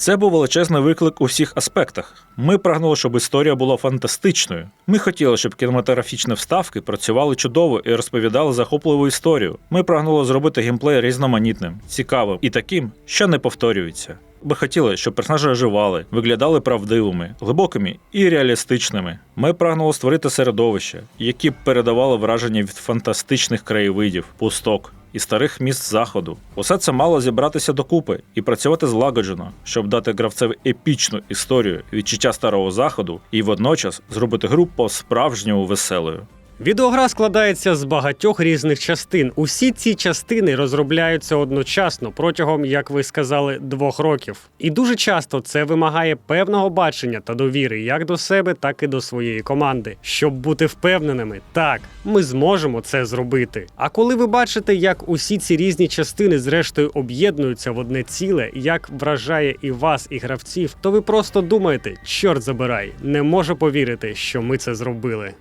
Це був величезний виклик у всіх аспектах. Ми прагнули, щоб історія була фантастичною. Ми хотіли, щоб кінематографічні вставки працювали чудово і розповідали захопливу історію. Ми прагнули зробити геймплей різноманітним, цікавим і таким, що не повторюється. Ми хотіли, щоб персонажі оживали, виглядали правдивими, глибокими і реалістичними. Ми прагнули створити середовище, які б передавали враження від фантастичних краєвидів, пусток і старих міст заходу. Усе це мало зібратися докупи і працювати злагоджено, щоб дати гравцеві епічну історію, відчуття старого заходу і водночас зробити гру по-справжньому веселою. Відеогра складається з багатьох різних частин. Усі ці частини розробляються одночасно протягом, як ви сказали, двох років. І дуже часто це вимагає певного бачення та довіри як до себе, так і до своєї команди, щоб бути впевненими, так, ми зможемо це зробити. А коли ви бачите, як усі ці різні частини зрештою об'єднуються в одне ціле, як вражає і вас, і гравців, то ви просто думаєте, чорт забирай, не можу повірити, що ми це зробили.